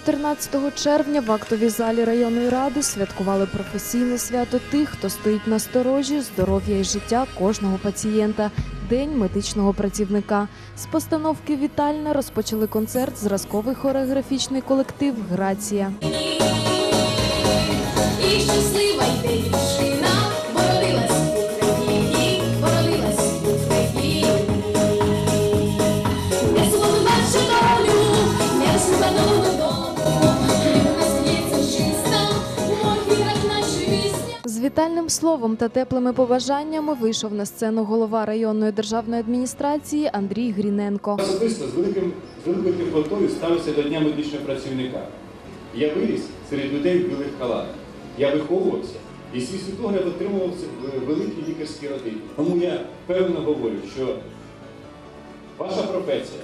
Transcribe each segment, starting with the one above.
14 червня в актовій залі районної ради святкували професійне свято тих, хто стоїть на сторожі здоров'я і життя кожного пацієнта. День медичного працівника з постановки Вітальна розпочали концерт зразковий хореографічний колектив Грація. І щаслива йде вітальним словом та теплими побажаннями вийшов на сцену голова районної державної адміністрації Андрій Гріненко. Особисто з великим з великою теплотою ставився до Дня медичного працівника. Я виріс серед людей в білих халатах. Я виховувався і свій світогляд отримував в великій лікарській родині. Тому я певно говорю, що ваша професія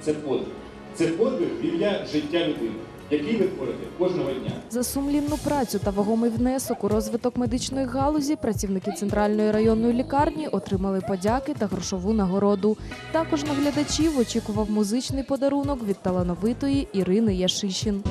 це подвиг. Це подвиг в життя людини, який ви творите кожного дня. За сумлінну працю та вагомий внесок у розвиток медичної галузі працівники центральної районної лікарні отримали подяки та грошову нагороду. Також на глядачів очікував музичний подарунок від талановитої Ірини Яшишін.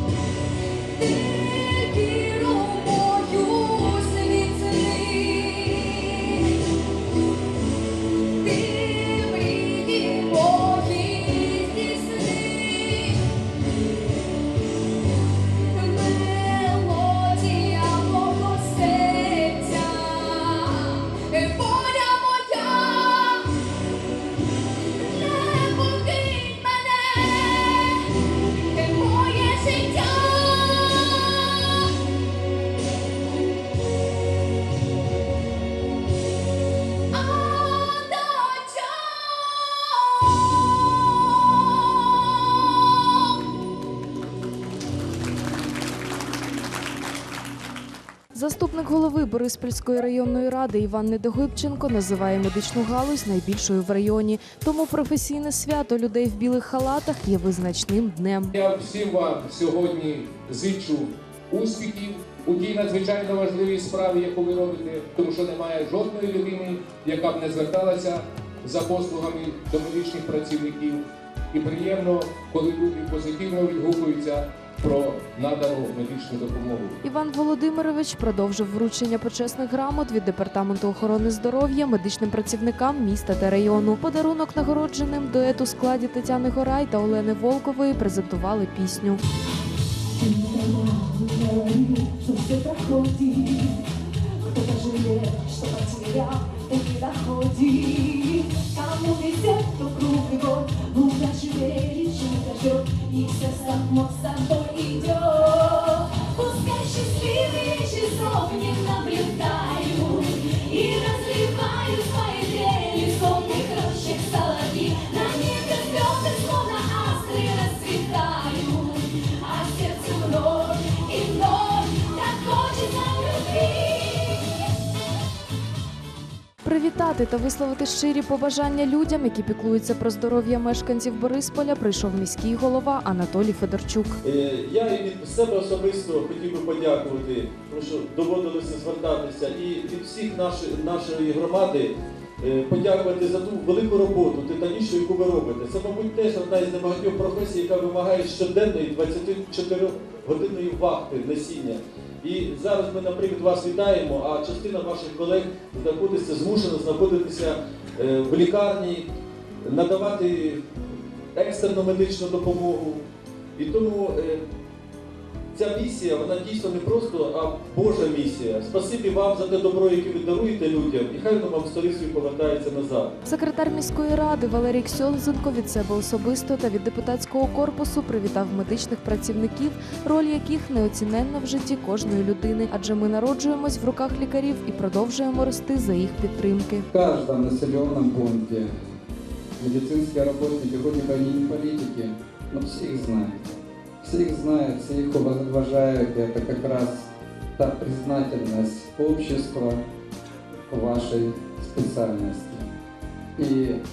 Заступник голови Бориспільської районної ради Іван Недогибченко називає медичну галузь найбільшою в районі. Тому професійне свято людей в білих халатах є визначним днем. Я всім вам сьогодні зичу успіхів у тій надзвичайно важливій справі, яку ви робите, тому що немає жодної людини, яка б не зверталася за послугами до медичних працівників. І приємно, коли люди позитивно відгукуються про надану медичну допомогу. Іван Володимирович продовжив вручення почесних грамот від департаменту охорони здоров'я медичним працівникам міста та району. Подарунок нагородженим дует у складі Тетяни Горай та Олени Волкової презентували пісню. что все проходит Кто-то жалеет, что потерял и не доходит Кому везет, кто круглый год Удачи верит, чудо ждет И все само собой Привітати та висловити щирі побажання людям, які піклуються про здоров'я мешканців Борисполя, прийшов міський голова Анатолій Федорчук. Е, Я від себе особисто хотів би подякувати, тому що доводилося звертатися, і від всіх нашої, нашої громади е, подякувати за ту велику роботу, титанічну, яку ви робите. Це, мабуть, теж одна із небагатьох професій, яка вимагає щоденної 24-годинної вахти несіння. І зараз ми, наприклад, вас вітаємо, а частина ваших колег знаходиться змушена знаходитися е, в лікарні, надавати екстрену медичну допомогу. І тому е, ця місія, вона дійсно не просто, а Божа місія. Спасибі вам за те добро, яке ви даруєте людям, і хай воно вам старі свої повертається назад. Секретар міської ради Валерій Ксьолзенко від себе особисто та від депутатського корпусу привітав медичних працівників, роль яких неоціненна в житті кожної людини, адже ми народжуємось в руках лікарів і продовжуємо рости за їх підтримки. В каждом населенном пункте медицинские работники, хоть они не политики, но все их знают. Все их знают, все их уважают. Это как раз та признательность общества вашей специальности. И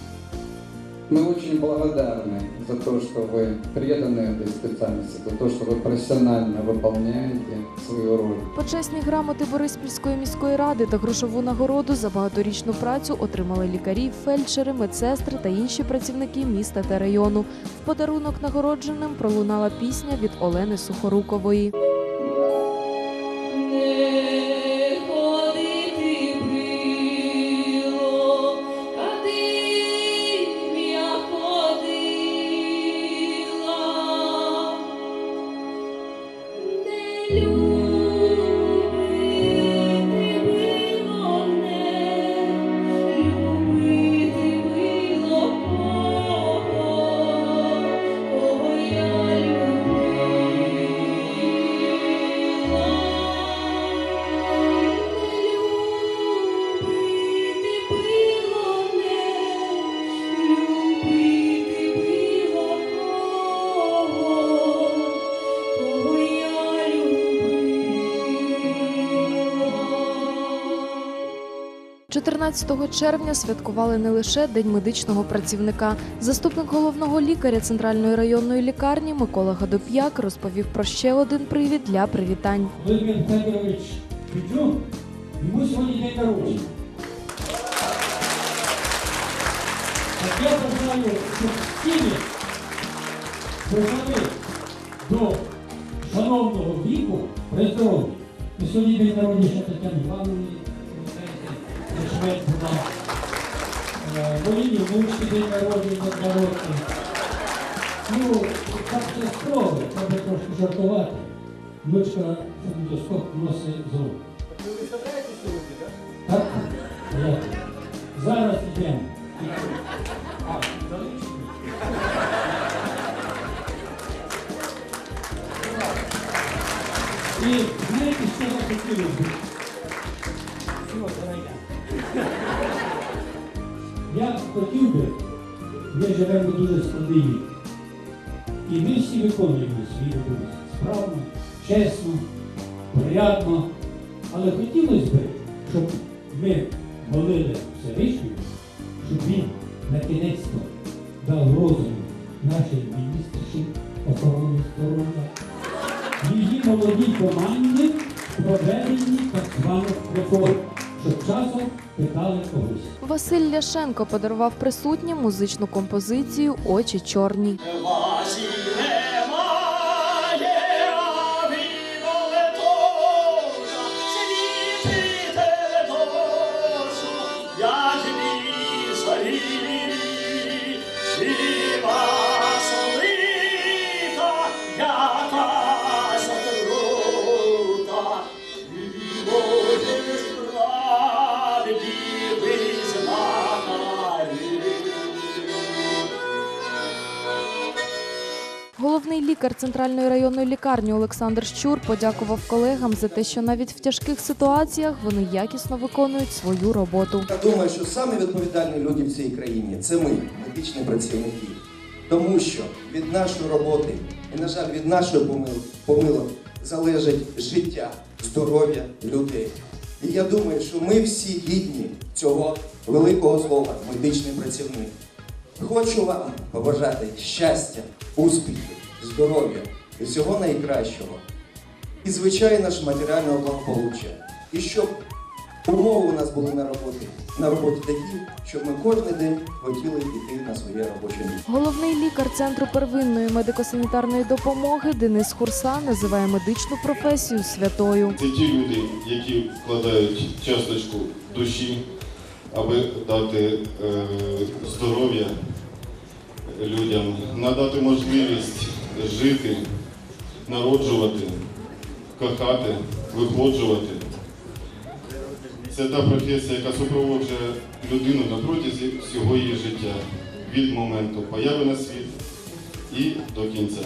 Мы очень благодарны за то, что вы преданы этой специальности, за то, что вы профессионально выполняете свою роль. Почесні грамоти Бориспільської міської ради та грошову нагороду за багаторічну працю отримали лікарі, фельдшери, медсестри та інші працівники міста та району. В подарунок нагородженим пролунала пісня від Олени Сухорукової. 14 червня святкували не лише День медичного працівника. Заступник головного лікаря центральної районної лікарні Микола Гадоп'як розповів про ще один привід для привітань. Володимир Федорович Петров, йому сьогодні день народження. Так я бажаю, щоб всі ми до шановного віку при здоров'ї. Сьогодні день народження Тетяни Івановні, пам'ятаєте, Швець була. Е, Волині внучки день народження для роки. Ну, так це строго, треба трошки жартувати. Внучка фонендоскоп носить з рук. Ви виставляєте сьогодні, так? Так. Я. Зараз йдемо. А, залишити? І знаєте, що я хотів би? Живемо дуже складний. І ми всі виконуємо свій обов'язок справно, чесно, порядно. Але хотілося б, щоб ми молили Всевишнього, щоб він на кінець дав розум нашій міністрі охорони здоров'я, її молодій команді в проведенні так званих реформ, щоб часом питали когось. Василь Ляшенко подарував присутнім музичну композицію Очі чорні. Лікар центральної районної лікарні Олександр Щур подякував колегам за те, що навіть в тяжких ситуаціях вони якісно виконують свою роботу. Я думаю, що самі відповідальні люди в цій країні це ми, медичні працівники. Тому що від нашої роботи і, на жаль, від нашої помил- помилок залежить життя, здоров'я людей. І я думаю, що ми всі гідні цього великого слова медичний працівник. Хочу вам побажати щастя, успіхів, здоров'я всього найкращого. І, звичайно ж, матеріального благополуччя. І щоб умови у нас були на роботі, на роботі такі, щоб ми кожен день хотіли йти на своє робоче місце. Головний лікар центру первинної медико-санітарної допомоги Денис Хурса називає медичну професію святою. Це ті люди, які вкладають часточку душі, аби дати е, здоров'я людям, надати можливість жити, народжувати, кохати, виходжувати. Це та професія, яка супроводжує людину на протязі всього її життя від моменту появи на світ і до кінця.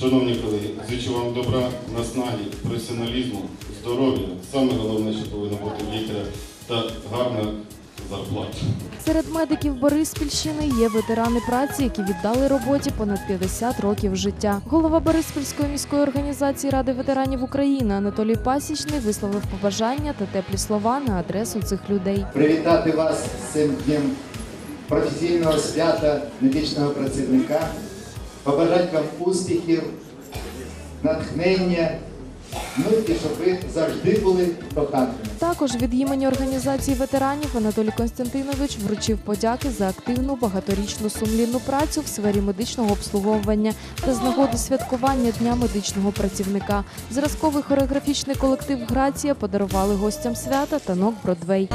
Шановні колеги, зичу вам добра, наснаги, професіоналізму, здоров'я. Саме головне, що повинно бути лікаря, та гарна зарплата. Серед медиків Бориспільщини є ветерани праці, які віддали роботі понад 50 років життя. Голова Бориспільської міської організації Ради ветеранів України Анатолій Пасічний висловив побажання та теплі слова на адресу цих людей. привітати вас з цим днем професійного свята медичного працівника, побажати вам успіхів, натхнення, і щоб ви завжди були коханими. Також від імені організації ветеранів Анатолій Константинович вручив подяки за активну багаторічну сумлінну працю в сфері медичного обслуговування та з нагоди святкування Дня медичного працівника. Зразковий хореографічний колектив Грація подарували гостям свята танок Бродвей.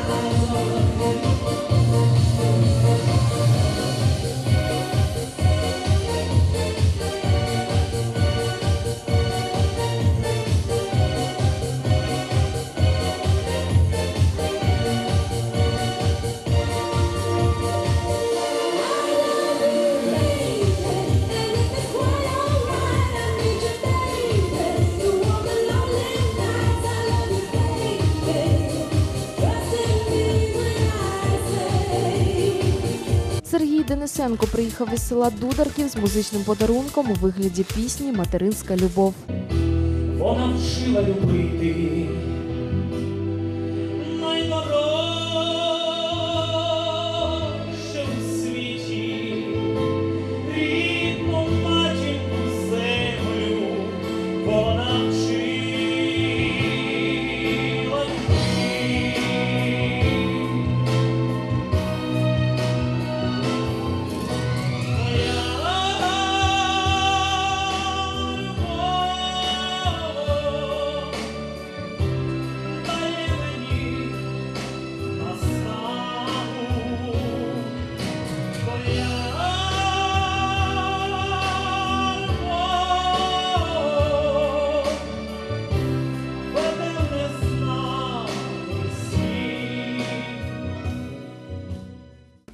Денисенко приїхав із села Дударків з музичним подарунком у вигляді пісні Материнська любов. Вона вчила любити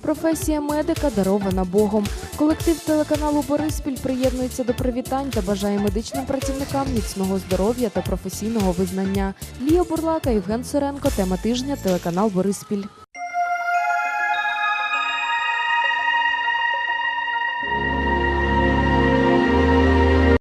Професія медика дарована Богом. Колектив телеканалу Бориспіль приєднується до привітань та бажає медичним працівникам міцного здоров'я та професійного визнання. Лія Бурлака, Євген Соренко. Тема тижня. Телеканал Бориспіль.